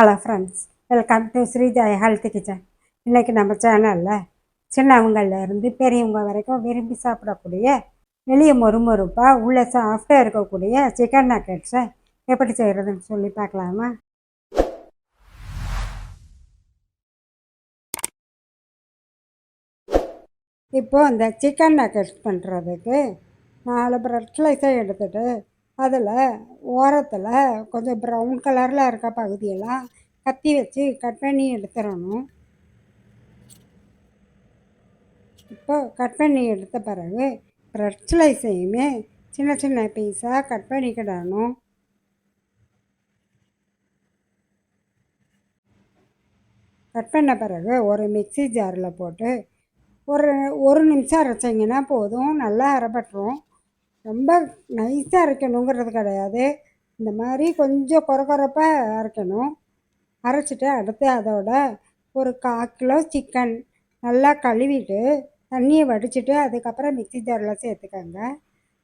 Hello friends welcome to Sreejoy health kitchen இன்றைக்கி நம்ம சேனலில் சின்னவங்கள்லேருந்து பெரியவங்க வரைக்கும் விரும்பி சாப்பிடக்கூடிய வெளியே மொறுமொறுப்பாக உள்ள சாஃப்டாக இருக்கக்கூடிய சிக்கன் நக்கெட்ஸை எப்படி செய்கிறதுன்னு சொல்லி பார்க்கலாமா? இப்போது அந்த சிக்கன் நக்கெட்ஸ் பண்ணுறதுக்கு நாலு ப்ரெட் ஸ்லைஸை எடுத்துகிட்டு அதில் ஓரத்தில் கொஞ்சம் ப்ரௌன் கலரில் இருக்க பகுதியெல்லாம் கத்தி வச்சு கட் பண்ணி எடுத்துடணும். இப்போ கட் பண்ணி எடுத்த பிறகு ப்ரெட் ஸ்லைஸையுமே சின்ன சின்ன பீஸாக கட் பண்ணிக்கிடணும். கட் பண்ண பிறகு ஒரு மிக்ஸி ஜாரில் போட்டு ஒரு ஒரு நிமிஷம் அரைச்சிங்கன்னா போதும். நல்லா அரைப்பட்டுரும். ரொம்ப நைஸாக அரைக்கணுங்கிறது கிடையாது. இந்த மாதிரி கொஞ்சம் கொர கொரப்பாக அரைக்கணும். அரைச்சிட்டு அடுத்து அதோட ஒரு கால் கிலோ சிக்கன் நல்லா கழுவிட்டு தண்ணியை வடிச்சிட்டு அதுக்கப்புறம் மிக்ஸி ஜாரில் சேர்த்துக்கோங்க.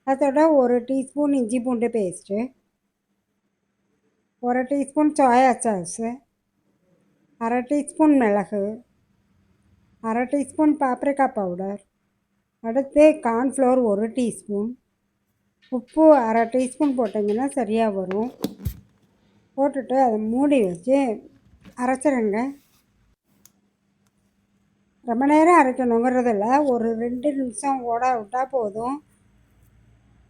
அதோட ஒரு டீஸ்பூன் இஞ்சி பூண்டு பேஸ்ட்டு ஒரு டீஸ்பூன் சோயா சாஸு அரை டீஸ்பூன் மிளகு அரை டீஸ்பூன் பாப்ரிக்கா பவுடர் அடுத்து கார்ன்ஃப்ளவர் ஒரு டீஸ்பூன் உப்பு அரை டீஸ்பூன் போட்டிங்கன்னா சரியாக வரும். போட்டுட்டு அதை மூடி வச்சு அரைச்சிருங்க. ரொம்ப நேரம் அரைக்கணுங்கிறதில்ல ஒரு ரெண்டு நிமிஷம் ஓட விட்டால் போதும்.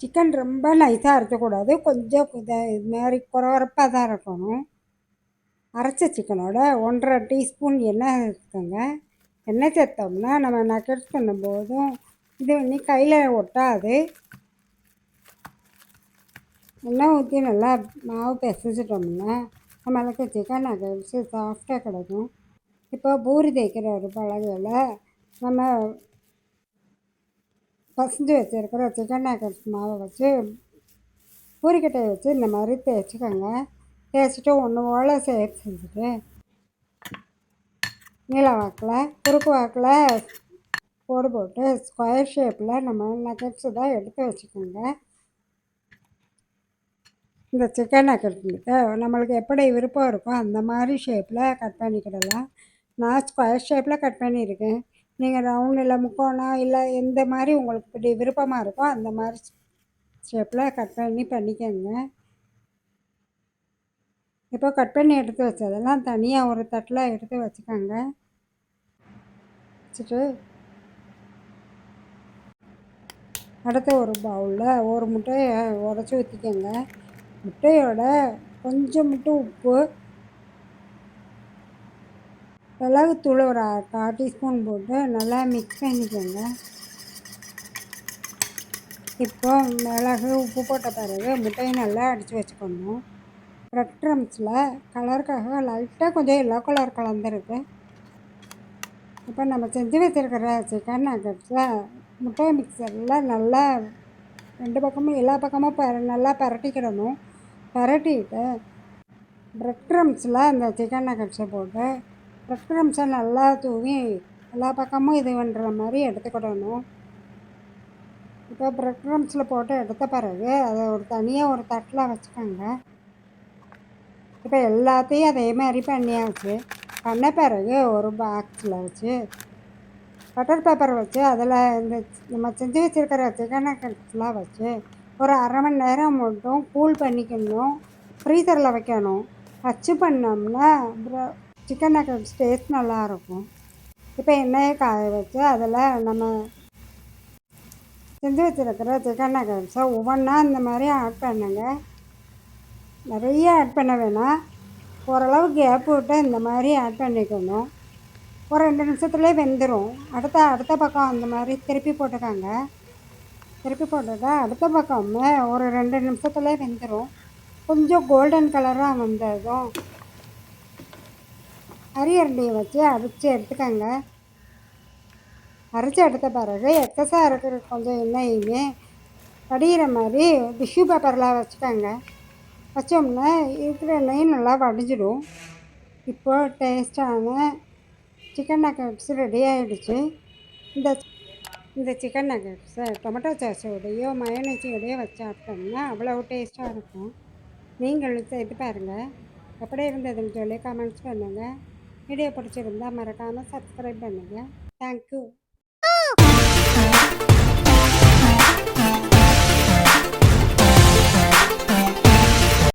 சிக்கன் ரொம்ப நைஸாக அரைக்கக்கூடாது கொஞ்சம் இதை இது மாதிரி குறவரப்பாக தான் இருக்கணும் அரைச்ச சிக்கனோட ஒன்றரை டீஸ்பூன் எண்ணெய் எடுத்துக்கோங்க எண்ணெய் சேர்த்தோம்னா நம்ம நக்கெட்ஸ் பண்ணும்போதும் இது வந்து கையில் ஒட்டாது. எண்ணெய் ஊற்றி நல்லா மாவு பிசைச்சிட்டோம்னா நம்மளுக்கு சிக்கன் நக்கெட்ஸு சாஃப்டாக கிடைக்கும் இப்போ பூரி தேய்க்கிற ஒரு பலகையில் நம்ம பசஞ்சு வச்சுருக்கிற சிக்கன் நக்கெட்ஸ் மாவை வச்சு பூரிக்கட்டையை வச்சு இந்த மாதிரி தேய்ச்சிக்கோங்க. தேய்ச்சிட்டு ஒன்று போல் சேர்த்து செஞ்சுட்டு நீள வாக்கில் குறுக்கு வாக்கில் போடு போட்டு ஸ்கொயர் ஷேப்பில் நம்ம நக்கெட்ஸு தான் எடுத்து வச்சுக்கோங்க. இந்த சிக்கன் கட் நம்மளுக்கு எப்படி விருப்பம் இருக்கோ அந்த மாதிரி ஷேப்பில் கட் பண்ணிக்கிடலாம். நான் ஸ்கொயர் ஷேப்பில் கட் பண்ணியிருக்கேன். நீங்கள் ரவுண்ட் இல்லை முக்கோணம் இல்லை எந்த மாதிரி உங்களுக்கு இப்படி விருப்பமாக இருக்கோ அந்த மாதிரி ஷேப்பில் கட் பண்ணி பண்ணிக்கோங்க. இப்போ கட் பண்ணி எடுத்து வச்சதெல்லாம் தனியாக ஒரு தட்டில் எடுத்து வச்சுக்கோங்க. வச்சுட்டு அடுத்து ஒரு பவுலில் ஒரு முட்டையை உடச்சி ஊற்றிக்கோங்க முட்டையோட கொஞ்சம் மட்டும் உப்பு மிளகுத்தூள் ஒரு கால் டீஸ்பூன் போட்டு நல்லா மிக்ஸ் பண்ணிக்கோங்க. இப்போ மிளகு உப்பு போட்ட பிறகு முட்டையை நல்லா அடித்து வச்சுக்கணும் ப்ரெட் ட்ரம்ஸில் கலருக்காக லைட்டாக கொஞ்சம் எல்லோ கலர் கலந்துருக்கு. இப்போ நம்ம செஞ்சு வச்சுருக்கிற சிக்கன் நக்கட்ஸில் முட்டை மிக்சரில் நல்லா ரெண்டு பக்கமும் எல்லா பக்கமும் பர நல்லா பரட்டிக்கிடணும். பரட்டிட்டு ப்ரெட் க்ரம்ஸில் அந்த சிக்கன் நக்கட்ஸை போட்டு ப்ரெட் க்ரம்ஸை நல்லா தூவி எல்லா பக்கமும் இது பண்ணுற மாதிரி எடுத்துக்கிடணும். இப்போ ப்ரெட் க்ரம்ஸில் போட்டு எடுத்த பிறகு அதை ஒரு தனியாக ஒரு தட்டில் வச்சுக்கோங்க. இப்போ எல்லாத்தையும் அதே மாதிரி பண்ணியாச்சு. பண்ண பிறகு ஒரு பாக்ஸில் வச்சு பட்டர் பேப்பர் வச்சு அதில் இந்த நம்ம செஞ்சு வச்சுருக்கிற சிக்கன் நக்கட்ஸ்லாம் வச்சு ஒரு அரை மணி நேரம் மட்டும் கூல் பண்ணிக்கணும். ஃப்ரீசரில் வைக்கணும். வச்சு பண்ணோம்னா அப்புறம் சிக்கன் நக்கட்ஸ் டேஸ்ட் நல்லாயிருக்கும். இப்போ எண்ணெயை காய வச்சு அதில் நம்ம செஞ்சு வச்சுருக்கிற சிக்கன் நக்கட்ஸை ஒவ்வொன்றா இந்த மாதிரி ஆட் பண்ணுங்க. நிறைய ஆட் பண்ண வேணாம். ஓரளவு கேப் விட்டு இந்த மாதிரி ஆட் பண்ணிக்கணும். ஒரு ரெண்டு நிமிஷத்துலேயே வெந்துடும் அடுத்த அடுத்த பக்கம் அந்த மாதிரி திருப்பி போட்டுக்கோங்க. திருப்பி போட்டதா? அடுத்த பக்கமே ஒரு ரெண்டு நிமிஷத்துல வெந்துடும் கொஞ்சம் கோல்டன் கலராக வந்ததும். அரியரண்டியை வச்சு அரைச்சி எடுத்துக்கோங்க. அரைச்சி எடுத்த பிறகு எக்ஸஸாக இருக்கிற கொஞ்சம் எண்ணெயுமே வடிகிற மாதிரி டிஷ்யூ பேப்பரில் வச்சுக்கோங்க. வச்சோம்னா இருக்கிற எண்ணெயும் நல்லா வடிஞ்சிடும். இப்போ டேஸ்டான சிக்கன் நக்கட்ஸ் ரெடி ஆகிடுச்சு இந்த இந்த சிக்கன் நகட்ஸை டொமேட்டோ சாஸோடையோ மயோனைஸோடையோ வச்சு சாப்பிட்டோம்னா அவ்வளோ டேஸ்ட்டாக இருக்கும். நீங்களும் செய்து பாருங்கள் எப்படி இருந்ததுன்னு சொல்லி கமெண்ட்ஸ் பண்ணுங்கள் வீடியோ பிடிச்சிருந்தா மறக்காமல் சப்ஸ்கிரைப் பண்ணுங்கள் தேங்க்யூ